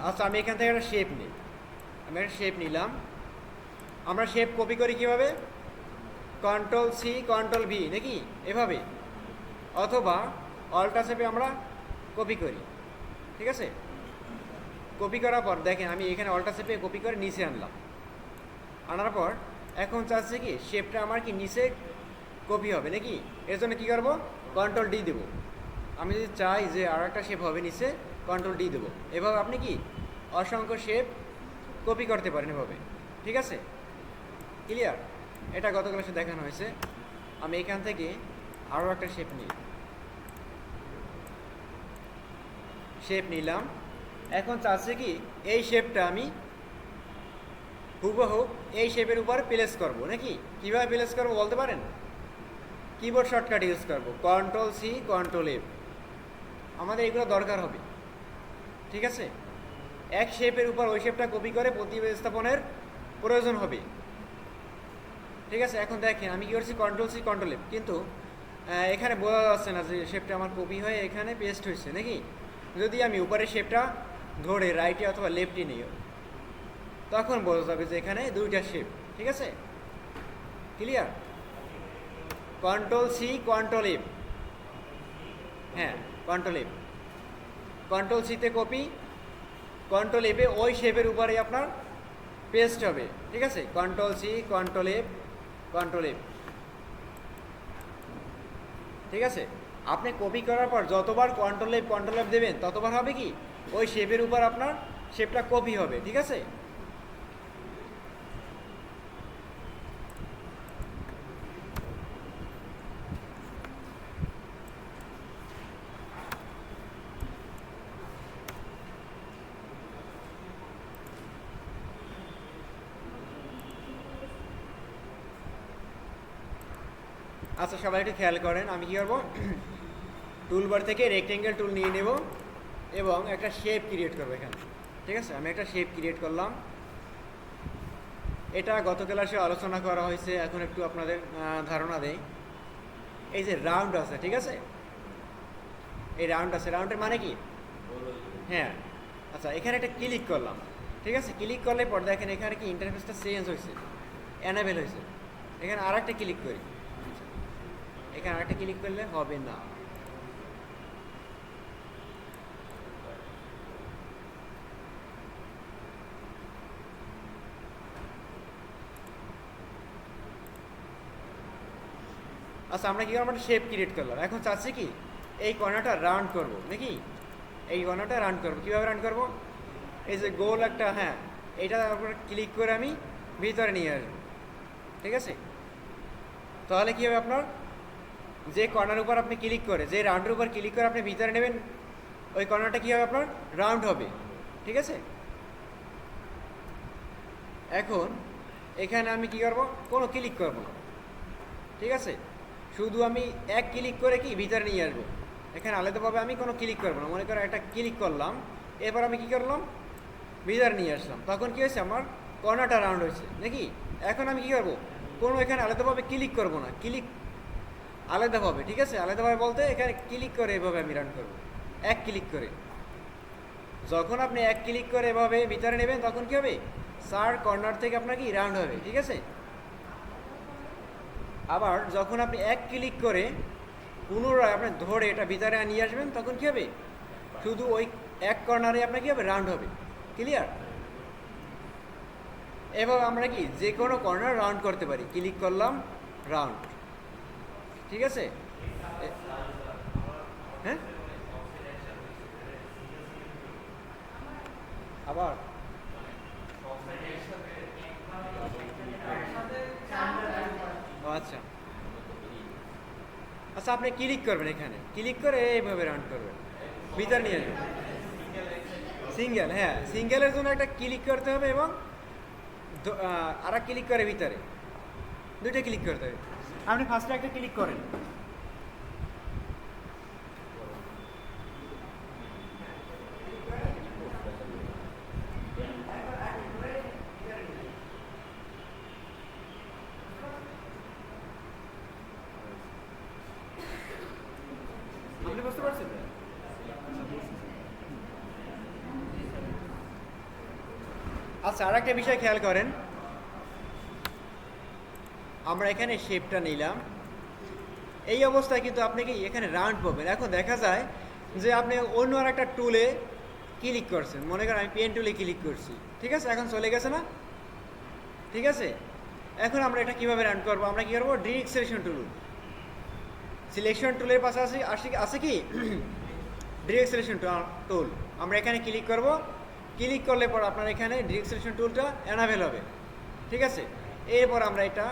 আচ্ছা আমি এখান থেকে একটা শেপ নিই। আমি একটা শেপ নিলাম। আমরা শেপ কপি করি কীভাবে? কন্ট্রোল সি কন্ট্রোল ভি নাকি? এভাবে। অথবা অল্টা শেপে আমরা কপি করি। ঠিক আছে? কপি করার পর, দেখেন, আমি এখানে অল্টা শেপে কপি করে নিচে আনলাম। আনার পর, এখন চাচ্ছে কি শেপটা আমার কি নিচে কপি হবে, নাকি? এর জন্য কী করব? কন্ট্রোল ডি দেবো। আমি যদি চাই যে আর একটা শেপ হবে নিচে কন্ট্রোল ডি দেবো। এভাবে আপনি কি অসংখ্য শেপ কপি করতে পারেন এভাবে। ঠিক আছে? ক্লিয়ার এটা গত ক্লাসে দেখানো হয়েছে। আমি এখান থেকে আরও একটা শেপ নিই। শেপ নিলাম। এখন চাচ্ছে কি এই শেপটা আমি হুবহু এই শেপের উপর প্লেস করব, নাকি? কীভাবে প্লেস করব বলতে পারেন? কিবোর্ড শর্টকাট ইউজ করব। কন্ট্রোল সি কন্ট্রোল এফ আমাদের এগুলো দরকার হবে। ঠিক আছে? এক শেপের উপর ওই শেপটা কপি করে প্রতিস্থাপনের প্রয়োজন হবে। ঠিক আছে? এখন দেখেন, আমি কী করছি? কন্ট্রোল সি কন্ট্রোল এফ কিন্তু এখানে বোঝা যাচ্ছে না যে শেপটা আমার কপি হয়ে এখানে পেস্ট হয়েছে নাকি? যদি আমি উপরের শেপটা ধরে রাইটে অথবা লেফটে নিই, তখন বোঝা যাবে যে এখানে দুইটা শেপ ঠিক আছে? Clear control C control F হ্যাঁ কন্ট্রোল এফ কন্ট্রোল সিতে কপি কন্ট্রোল এফে ওই শেপের উপরে আপনার পেস্ট হবে। ঠিক আছে? Control C control F control F ঠিক আছে? আপনি কপি করার পর যতবার কন্ট্রোল এফ কন্ট্রোল এফ দেবেন, ততবার হবে কি? ওই শেপের উপর আপনার শেপটা কপি হবে। ঠিক আছে? আচ্ছা সবাই একটু খেয়াল করেন, আমি কী করব? টুলবার থেকে রেক্টেঙ্গেল টুল নিয়ে নেব এবং একটা শেপ ক্রিয়েট করব এখানে। ঠিক আছে? আমি একটা শেপ ক্রিয়েট করলাম। এটা গত ক্লাসে আলোচনা করা হয়েছে, এখন একটু আপনাদের ধারণা দেই। এই যে রাউন্ড আছে, ঠিক আছে? এই রাউন্ড আছে রাউন্ডের মানে কি? হ্যাঁ। আচ্ছা এখানে একটা ক্লিক করলাম। ঠিক আছে? ক্লিক করলে পর দেখেন এখানে কি ইন্টারফেসটা চেঞ্জ হয়েছে অ্যানাবেল হয়েছে। এখানে আর একটা ক্লিক করি। এখানে আরেকটা ক্লিক করলে হবে না। আচ্ছা আমরা কি করলাম? একটা শেপ ক্রিয়েট করলাম। এখন চাচ্ছি কি, এই কর্নারটা রান করব, নাকি? এই কর্নারটা রান করব। কীভাবে রান করব? এই যে গোল একটা হ্যাঁ এটা তারপরে ক্লিক করে আমি ভিতরে নিয়ে আসব। ঠিক আছে? তাহলে কী হবে আপনার? যে কর্নার উপর আপনি ক্লিক করে, যে রাউন্ডের উপর ক্লিক করে আপনি ভিতরে নেবেন, ওই কর্নারটা কী হবে আপনার? রাউন্ড হবে। ঠিক আছে? এখন এখানে আমি কি করব? কোনো ক্লিক করব না। ঠিক আছে? শুধু আমি এক ক্লিক করে কি ভিতরে নিয়ে আসব। এখানে আলাদাভাবে আমি কোনো ক্লিক করব না। মনে করো একটা ক্লিক করলাম, এরপর আমি কি করলাম? ভিতরে নিয়ে আসলাম। তখন কি হয়েছে আমার? কর্নারটা রাউন্ড হয়েছে। নাকি? এখন আমি কি করব? কোনো এখানে আলাদাভাবে ক্লিক করব না। ক্লিক আলাদাভাবে ঠিক আছে? আলাদাভাবে বলতে এখানে ক্লিক করে এভাবে আমি রান করব। এক ক্লিক করে। যখন আপনি এক ক্লিক করে এভাবে ভিতরে নেবেন, তখন কি হবে? সার কর্নার থেকে আপনার কি রাউন্ড হবে, ঠিক আছে? আবার যখন আপনি এক ক্লিক করে পুনরায় আপনি ধরে এটা ভিতরে নিয়ে আসবেন, তখন কি হবে? শুধু ওই এক কর্নারে আপনার কি হবে? রাউন্ড হবে। ক্লিয়ার এভাবে আমরা কি যে কোনো কর্নার রাউন্ড করতে পারি। ক্লিক করলাম রাউন্ড ঠিক আছে? হ্যাঁ? আবার? আচ্ছা। আচ্ছা আপনি ক্লিক করবেন এখানে। ক্লিক করে এইভাবে রান করবেন। ভিতরে নিয়ে আসবেন সিঙ্গেল হ্যাঁ সিঙ্গেলের জন্য একটা ক্লিক করতে হবে এবং আর ক্লিক করে ভিতরে। দুইটা ক্লিক করতে হবে। আপনি ফার্স্টে একটা ক্লিক করেন। বুঝতে পারছেন? আচ্ছা আর একটা বিষয় খেয়াল করেন। আমরা এখানে শেপটা নিলাম। এই অবস্থায় কিন্তু আপনি কি এখানে রাউন্ড পাবেন। এখন দেখা যায় যে আপনি অন্য আর একটা টুলে ক্লিক করছেন। মনে করেন আমি পেন টুলে ক্লিক করছি। ঠিক আছে? এখন চলে গেছে না? ঠিক আছে? এখন আমরা এটা কীভাবে রান করব? আমরা কী করব? ডিরেক্ট সিলেকশন টুল সিলেকশন টুলের পাশে আছে আছে কি? ডিরেক্ট সিলেকশন টুল আমরা এখানে ক্লিক করব। ক্লিক করলে পর আপনার এখানে ডিরেক্ট সিলেকশন টুলটা অ্যানাভেল হবে। ঠিক আছে? এরপর আমরা এটা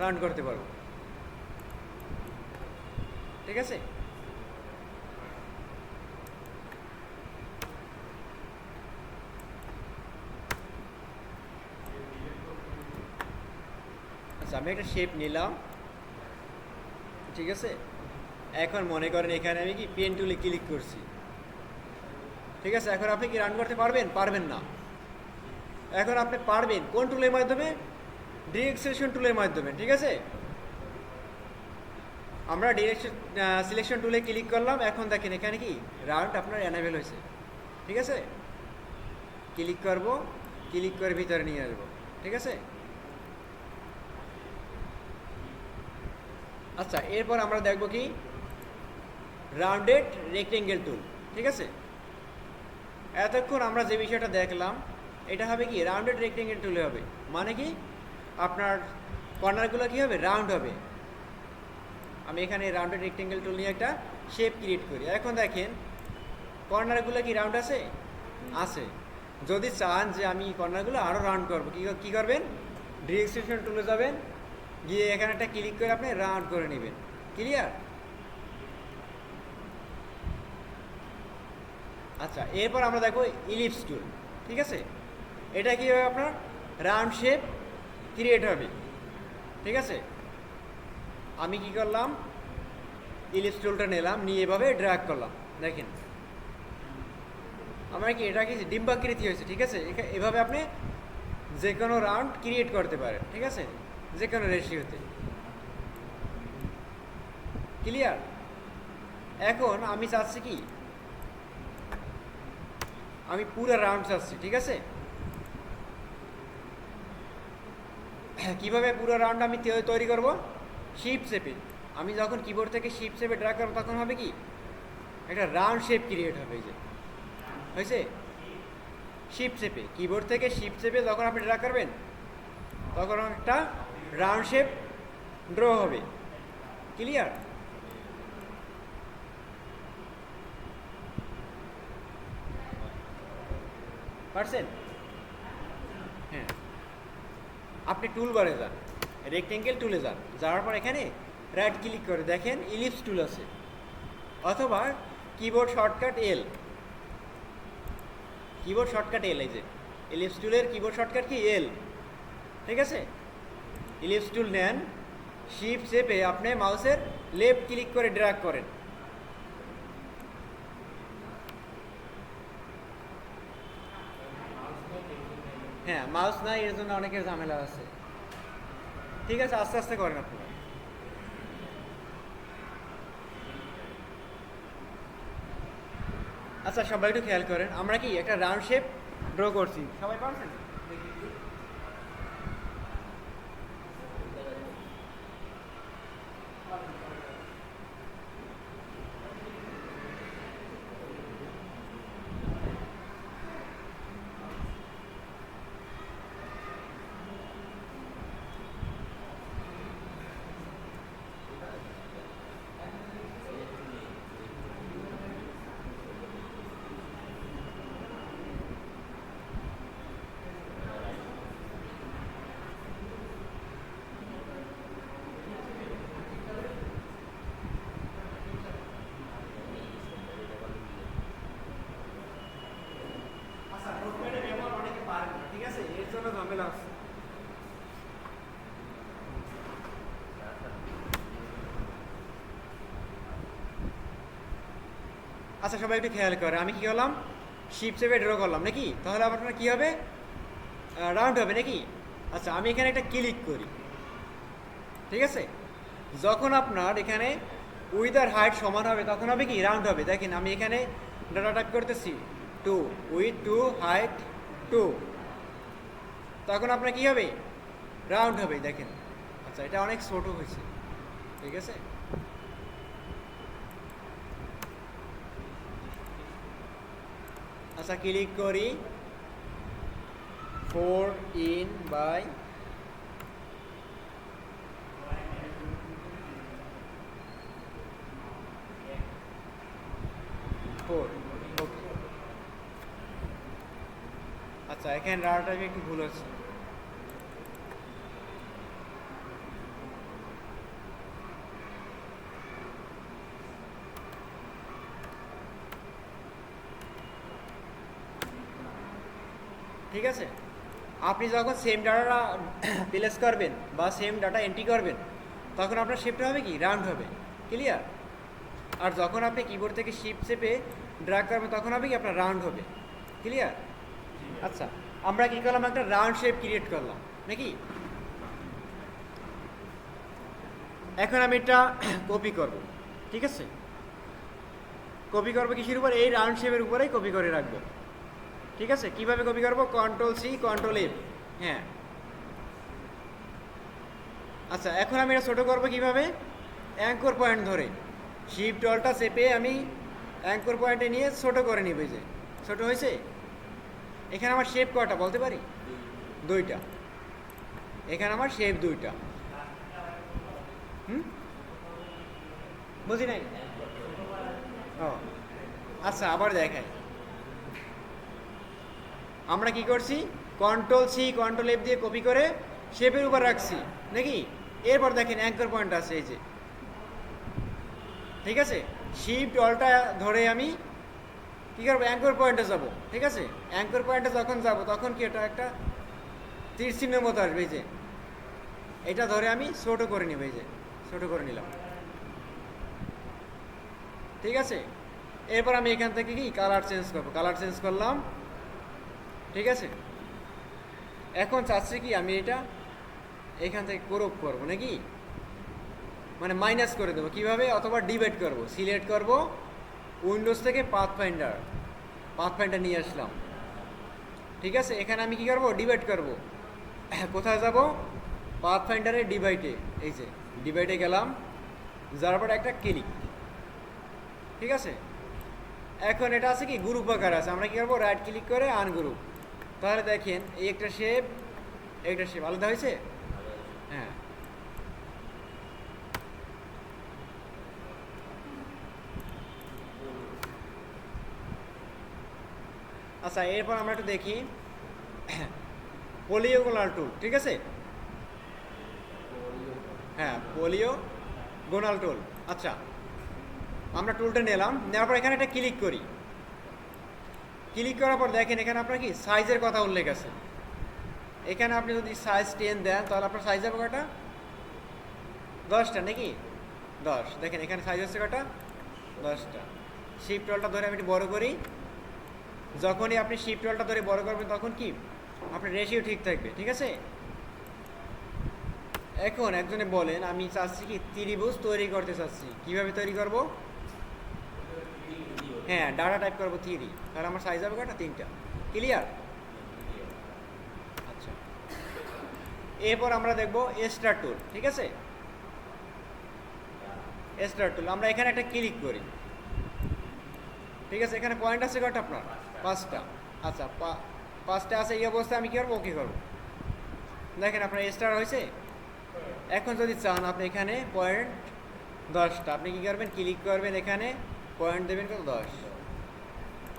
রান করতে পারব। ঠিক আছে? আচ্ছা আমি একটা শেপ নিলাম। ঠিক আছে? এখন মনে করেন এখানে আমি কি পেন টুলে ক্লিক করছি। ঠিক আছে? এখন আপনি কি রান করতে পারবেন? পারবেন না। এখন আপনি পারবেন। কোন টুলের মাধ্যমে? ডিরেক্ট সিলেকশন টুলের মাধ্যমে, ঠিক আছে? আমরা ডিরেক্ট সিলেকশন টুলে ক্লিক করলাম, এখন দেখেন এখানে কি? রাউন্ড আপনার অ্যানাবেল হয়েছে, ঠিক আছে? ক্লিক করব, ক্লিক করে ভিতরে নিয়ে আসব, ঠিক আছে? আচ্ছা এরপর আমরা দেখব কি? রাউন্ডেড রেক্টেঙ্গেল টুল ঠিক আছে? এতক্ষণ আমরা যে বিষয়টা দেখলাম, এটা হবে কি? রাউন্ডেড রেক্টেঙ্গেল টুলে হবে। মানে কি? আপনার কর্নারগুলো কী হবে? রাউন্ড হবে। আমি এখানে রাউন্ডের রেক্টেঙ্গেল টুল নিয়ে একটা শেপ ক্রিয়েট করি। এখন দেখেন, কর্নারগুলো কি রাউন্ড আছে? আছে। যদি চান যে আমি কর্নারগুলো আরও রাউন্ড করব, কী কী করবেন? ডিরেকশন টুলে যাবেন, গিয়ে এখানে একটা ক্লিক করে আপনি রাউন্ড করে নেবেন। ক্লিয়ার আচ্ছা এরপর আমরা দেখো ইলিপস টুল ঠিক আছে? এটা কি হবে আপনার? রাউন্ড শেপ ক্রিয়েট হবে। ঠিক আছে? আমি কি করলাম? ইলিপস নিলাম, নিয়ে এভাবে ড্র্যাগ করলাম। দেখেন। আমার কি, এটা কি ডিম্বাকৃতি হয়েছে, ঠিক আছে? এভাবে আপনি যে কোনো রাউন্ড ক্রিয়েট করতে পারেন, ঠিক আছে? যে কোনো রেশিওতে ক্লিয়ার এখন আমি চাচ্ছি কি? আমি পুরো রাউন্ড চাচ্ছি, ঠিক আছে? কীভাবে পুরো রাউন্ড আমি তৈরি করব? শিপ শেপে আমি যখন কিবোর্ড থেকে শিপ শেপে ড্রা করব, তখন হবে কি? একটা রাউন্ড শেপ ক্রিয়েট হবে যে। হয়েছে? শিপ শেপে কিবোর্ড থেকে শিপ শেপে যখন আপনি ড্রা করবেন, তখন একটা রাউন্ড শেপ ড্র হবে। ক্লিয়ার পারছেন হ্যাঁ আপনি টুল বারে যান রেক্টেঙ্গেল টুলে যান, যাওয়ার পর এখানে রাইট ক্লিক করে দেখেন ইলিপস টুল আছে, অথবা keyboard shortcut L keyboard shortcut L এই যে ইলিপস টুলের কিবোর্ড শর্টকাট কি? এল ঠিক আছে? ইলিপস টুল নেন শিপ চেপে আপনি মাউসের লেফট ক্লিক করে ড্র্যাগ করেন। হ্যাঁ মাউস নাই এর জন্য অনেকের ঝামেলা আছে। ঠিক আছে, আস্তে আস্তে করেন আপনি আচ্ছা সবাই একটু খেয়াল করেন, আমরা কি একটা রাউন্ড শেপ ড্র করছি? সবাই পারছেন দেখি একটু। আচ্ছা নোটপ্যাডের ব্যবহার অনেকে পারেন না, ঠিক আছে এর জন্য ঝামেলা আছে আচ্ছা সবাই একটু খেয়াল করে, আমি কি করলাম? শিপ সেভে ড্র করলাম, নাকি? তাহলে আপনার কি হবে? রাউন্ড হবে, নাকি? আচ্ছা আমি এখানে একটা ক্লিক করি। ঠিক আছে? যখন আপনার এখানে উইথ আর হাইট সমান হবে, তখন হবে কি? রাউন্ড হবে। দেখেন, আমি এখানে ডাটা টাক করতেছি। To with to height to তখন আপনার কি হবে? রাউন্ড হবে, দেখেন। আচ্ছা এটা অনেক ছোট হয়েছে। ঠিক আছে? আচ্ছা ক্লিক করি। ফোর ইন বাই ফোর আচ্ছা এখানে রাটাকে একটু ভুল হচ্ছে। ঠিক আছে? আপনি যখন সেম ডাটাটা প্লেস করবেন বা সেম ডাটা এন্ট্রি করবেন, তখন আপনার শিফট হবে কি? রাউন্ড হবে। ক্লিয়ার আর যখন আপনি কিবোর্ড থেকে শিফট চেপে ড্রাগ করবেন, তখন হবে কি? আপনার রাউন্ড হবে। ক্লিয়ার আচ্ছা আমরা কী করলাম? একটা রাউন্ড শেপ ক্রিয়েট করলাম। নাকি? এখন আমি এটা কপি করব। ঠিক আছে? কপি করব কিসের উপর? এই রাউন্ড শেপের উপরেই কপি করে রাখব। ঠিক আছে? কীভাবে কপি করব? কন্ট্রোল সি কন্ট্রোল এফ হ্যাঁ। আচ্ছা এখন আমি এটা ছোটো করব কীভাবে? অ্যাঙ্কর পয়েন্ট ধরে। শিফট অলটা চেপে আমি অ্যাঙ্কর পয়েন্টে নিয়ে ছোটো করে নিব যে। ছোটো হয়েছে? এখানে আমার শেপ কটা বলতে পারি? দুইটা। এখানে আমার শেপ দুইটা। হুম? বুঝি নাই? ও আচ্ছা আবার দেখাই। আমরা কি করছি? কন্ট্রোল সি কন্ট্রোল এফ দিয়ে কপি করে শেপের উপর রাখছি। নাকি? এরপর দেখেন অ্যাঙ্কর পয়েন্ট আছে, এই যে। ঠিক আছে? শিফট অলটা ধরে আমি কী করব? অ্যাঙ্কর পয়েন্টে যাব। ঠিক আছে? অ্যাঙ্কর পয়েন্টে যখন যাব, তখন কি এটা একটা তীর মতো আসবে যে। এটা ধরে আমি ছোটো করে নেব, এই যে। ছোটো করে নিলাম। ঠিক আছে? এরপর আমি এখান থেকে কি? কালার চেঞ্জ করব। কালার চেঞ্জ করলাম। ঠিক আছে? এখন চাচ্ছি কি আমি এটা এখান থেকে ক্রপ করব নাকি? মানে মাইনাস করে দেবো। কীভাবে? অথবা ডিভাইড করব। সিলেক্ট করব উইন্ডোজ থেকে পাথ ফাইন্ডার পাথ ফাইন্ডার নিয়ে আসলাম। ঠিক আছে? এখানে আমি কি করব? ডিভাইড করব। কোথায় যাব? পাথ ফাইন্ডারের ডিভাইডে এই যে ডিভাইডে গেলাম। যার পর একটা ক্লিক ঠিক আছে? এখন এটা আছে কি? গ্রুপ আকার আছে। আমরা কি করব? রাইট ক্লিক করে আনগ্রুপ তাহলে দেখেন, এই একটা শেপ একটা শেপ আলাদা হয়েছে? হ্যাঁ। আচ্ছা এরপর আমরা একটু দেখি পোলিওগোনাল টুল ঠিক আছে? হ্যাঁ পোলিও গোনাল টুল আচ্ছা। আমরা টুলটা নিলাম, নেওয়ার পর এখানে একটা ক্লিক করি। ক্লিক করার পর দেখেন এখানে আপনার কি? সাইজের কথা উল্লেখ আছে। এখানে আপনি যদি সাইজ টেন দেন, তাহলে আপনার সাইজ হবে কটা দশটা নাকি? দশ। দেখেন এখানে সাইজ হচ্ছে কটা দশটা। শিফট টলটা ধরে আমি একটু বড় করি। যখনই আপনি শিফট টলটা ধরে বড় করবেন, তখন কি? আপনার রেশিও ঠিক থাকবে, ঠিক আছে? এখন একজনে বলেন, আমি চাচ্ছি কি ত্রিভুজ তৈরি করতে চাচ্ছি। কীভাবে তৈরি করব? হ্যাঁ ডাটা টাইপ করব থ্রি তাহলে আমার সাইজ হবে কটা তিনটা। ক্লিয়ার আচ্ছা। এরপর আমরা দেখব এস্টার টুল ঠিক আছে? এস্টার টুল আমরা এখানে একটা ক্লিক করি। ঠিক আছে, এখানে পয়েন্ট আছে কটা আপনার? পাঁচটা। আচ্ছা পাঁচটা আছে এই অবস্থায় আমি কী করব? ওকে করব। দেখেন আপনার স্টার হয়েছে? এখন যদি চান, আপনি এখানে পয়েন্ট দশটা, আপনি কী করবেন? ক্লিক করবেন এখানে। পয়েন্ট দেবেন কত? দশ।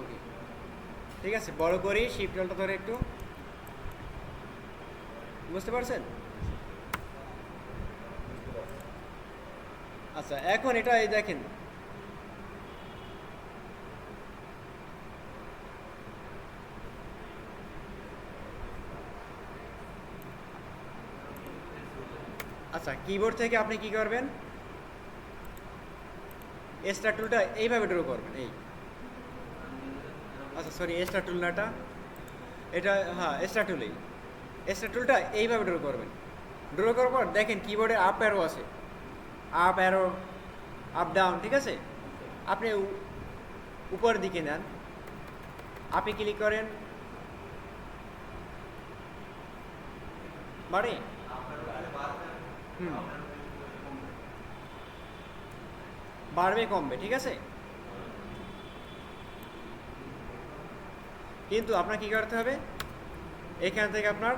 ওকে ঠিক আছে বড় করি শিফটলটা ধরে একটু। বুঝতে পারছেন? আচ্ছা এখন এটা এই দেখেন। আচ্ছা কিবোর্ড থেকে আপনি কি করবেন? স্টার টুলটা এইভাবে ড্র করবেন এই। আচ্ছা সরি স্টার টুল নাটা এটা? হ্যাঁ স্টার টুলেই স্টার টুলটা এইভাবে ড্র করবেন। ড্র করার পর দেখেন কিবোর্ডে আপ অ্যারো আছে। আপ অ্যারো আপ ডাউন ঠিক আছে? আপনি উপরের দিকে নেন। আপনি ক্লিক করেন। বাড়ে? হুম। বাড়বে, কমবে, ঠিক আছে? কিন্তু আপনার কি করতে হবে? এখান থেকে আপনার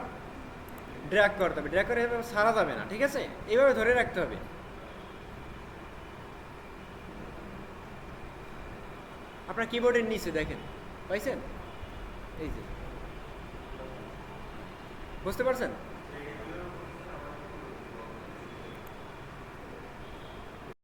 ড্র্যাগ করতে হবে। ড্র্যাগ করে সারা যাবে না, ঠিক আছে? এইভাবে ধরে রাখতে হবে। আপনার কিবোর্ডের নিচে দেখেন, পাইছেন? এই যে। বুঝতে পারছেন?